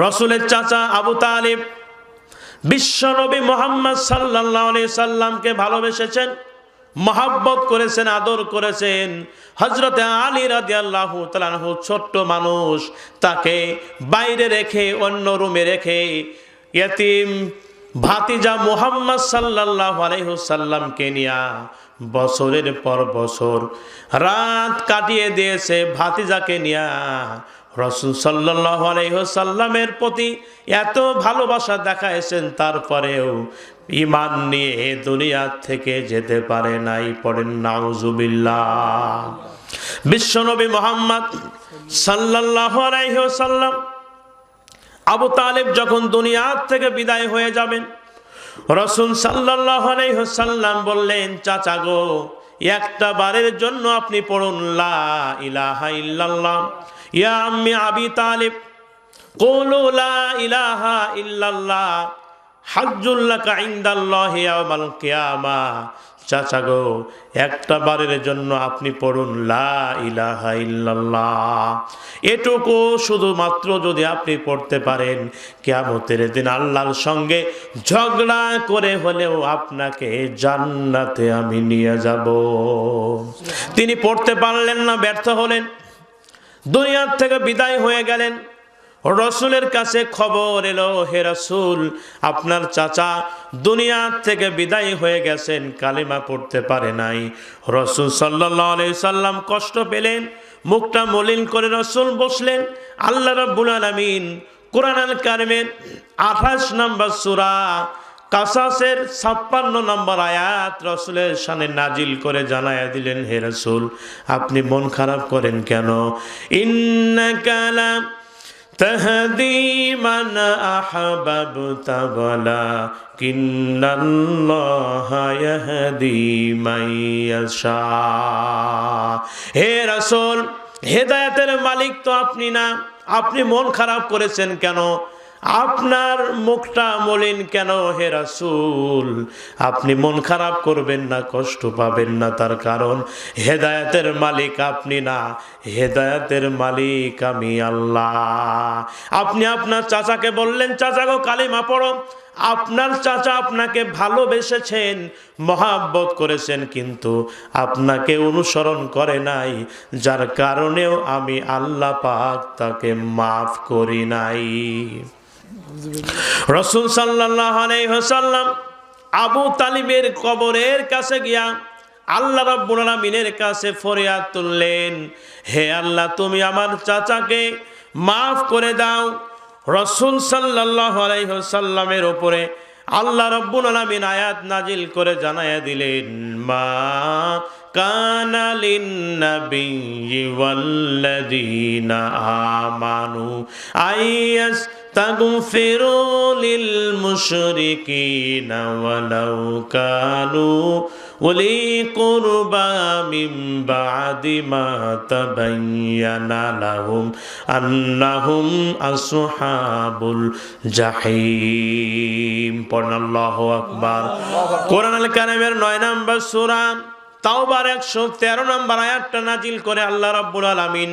রসুলের চাচা আবু তালিব বিশ্বনবী মোহাম্মদ সাল্লাহ সাল্লামকে ভালোবেসেছেন, মহাব্বত করেছেন, আদর করেছেন। হজরতে আলী রাজি আল্লাহ তালাহু ছোট্ট মানুষ, তাকে বাইরে রেখে, অন্য রুমে রেখে ইয়তিম ভাতিজা মুহাম্মদ সাল্লাহ আলহ্লামকে নিয়া বছরের পর বছর রাত কাটিয়ে দিয়েছে, ভাতিজাকে নিয়া রসুল সাল্লাহ আলহ্লামের প্রতি এত ভালোবাসা দেখাইছেন, তারপরেও ইমান নিয়ে দুনিয়া থেকে যেতে পারে নাই, পড়েন নাউজুবিল্লাহ। বিশ্বনবী মোহাম্মদ সাল্লাহ আলাইসাল্লাম আবু তালেব যখন দুনিয়ার থেকে বিদায় হয়ে যাবেন, রসুল সাল্লাহ আলাইসাল্লাম বললেন, চাচা গো, একটা বারের জন্য আপনি পড়ুন লা ইলাহা লা ইলাহা চাচা গো, একটা বারের জন্য আপনি পড়ুন লা ইলাহা এটুকু শুধুমাত্র যদি আপনি পড়তে পারেন, কেয়ামতের দিন আল্লাহর সঙ্গে ঝগড়া করে হলেও আপনাকে জান্নাতে আমি নিয়ে যাব। তিনি পড়তে পারলেন না, ব্যর্থ হলেন। দুনিয়ার থেকে বিদায় হয়ে গেলেন। রসুলের কাছে খবর এলো, হে রসুল, আপনার চাচা দুনিয়ার থেকে বিদায় হয়ে গেছেন, কালিমা পড়তে পারে নাই। রসুল সাল্লি সাল্লাম কষ্ট পেলেন, মুখটা মলিন করে রসুল বসলেন, আল্লাহ রব্বুল আলমিন কোরআন আল কারিমের আঠাশ নম্বর সুরা কাসাসের ছাপ্পান্ন নম্বর আয়াত রসুলের সানে নাজিল করে জানাইয়া দিলেন, হে রসুল, আপনি মন খারাপ করেন কেন? ইন্নাকালাম তাহদি মান মালিক তো আপনি না। আপনি মন খারাপ করেছেন কেন? আপনার মুখটা মলিন কেন হে রাসুল? আপনি মন খারাপ করবেন না, কষ্ট পাবেন না, তার কারণ হেদায়েতের মালিক আপনি না। হেদায়েতের মালিক আমি আল্লাহ। আপনি আপনার চাচাকে বললেন, চাচা গো, কালিমা পড়ো। আপনার চাচা আপনাকে ভালোবেসেছেন, মহাব্বত করেছেন, কিন্তু আপনাকে অনুসরণ করে নাই, যার কারণেও আমি আল্লাহ পাক তাকে মাফ করি নাই। রসুল সাল্লাহ আবু তালিবের কবরের কাছে গিয়া আল্লাহ আলমিনের কাছে ফরিয়াদ তুললেন, হে আল্লাহ, তুমি আমার চাচাকে মাফ করে দাও। রসুল সাল্লাহ আলাইসাল্লামের ওপরে আল্লাহ রব্বুল আলমিন আয়াত নাজিল করে জানাইয়া দিলেন, মা কানালিন আমানু আইয়াস تغفروا للمشركين ولو كانوا ولي قربى من بعد ما تبين لهم أنهم أصحاب الجحيم পড়ুন আল্লাহ আকবার কোরআন আল কারিমের নয় নম্বর সূরা তাওবার একশো তেরো নম্বর আয়াতটা নাজিল করে আল্লাহ রাব্বুল আলামিন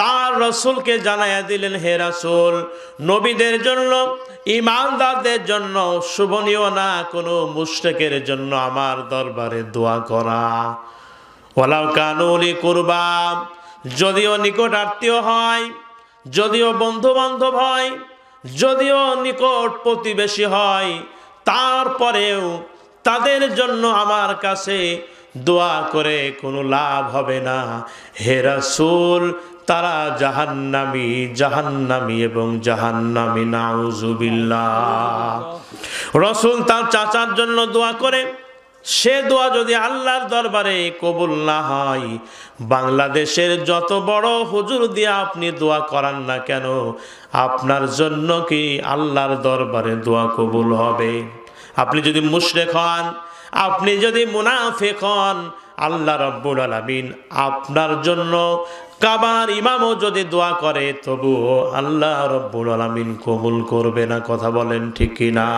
তার রসুলকে জানাইয়া দিলেন, হে রাসুল, নবীদের জন্য ইমানদারদের জন্য, শুভনীয় না কোনো মুশরেকের জন্য আমার দরবারে দোয়া করা। ওলাও কানুলি করবা, যদিও নিকট আত্মীয় হয়, যদিও বন্ধু বান্ধব হয়, যদিও নিকট প্রতিবেশী হয়, তারপরেও তাদের জন্য আমার কাছে দোয়া করে কোনো লাভ হবে না। হে রাসূল তারা জাহান্নামি জাহান্নামি এবং জাহান্নামি, নাউজুবিল্লাহ। রসুল তার চাচার জন্য দোয়া করে, সে দোয়া যদি আল্লাহর দরবারে কবুল না হয়, বাংলাদেশের যত বড় হুজুর দিয়ে আপনি দোয়া করান না কেন, আপনার জন্য কি আল্লাহর দরবারে দোয়া কবুল হবে? আপনি যদি মুশরেক হন আপনি যদি মুনাফেক হন, আল্লাহ রব্বুল আলমিন আপনার জন্য কাবার ইমামও যদি দোয়া করে, তবুও আল্লাহ রব্বুল আলমিন কবুল করবে না, কথা বলেন ঠিক না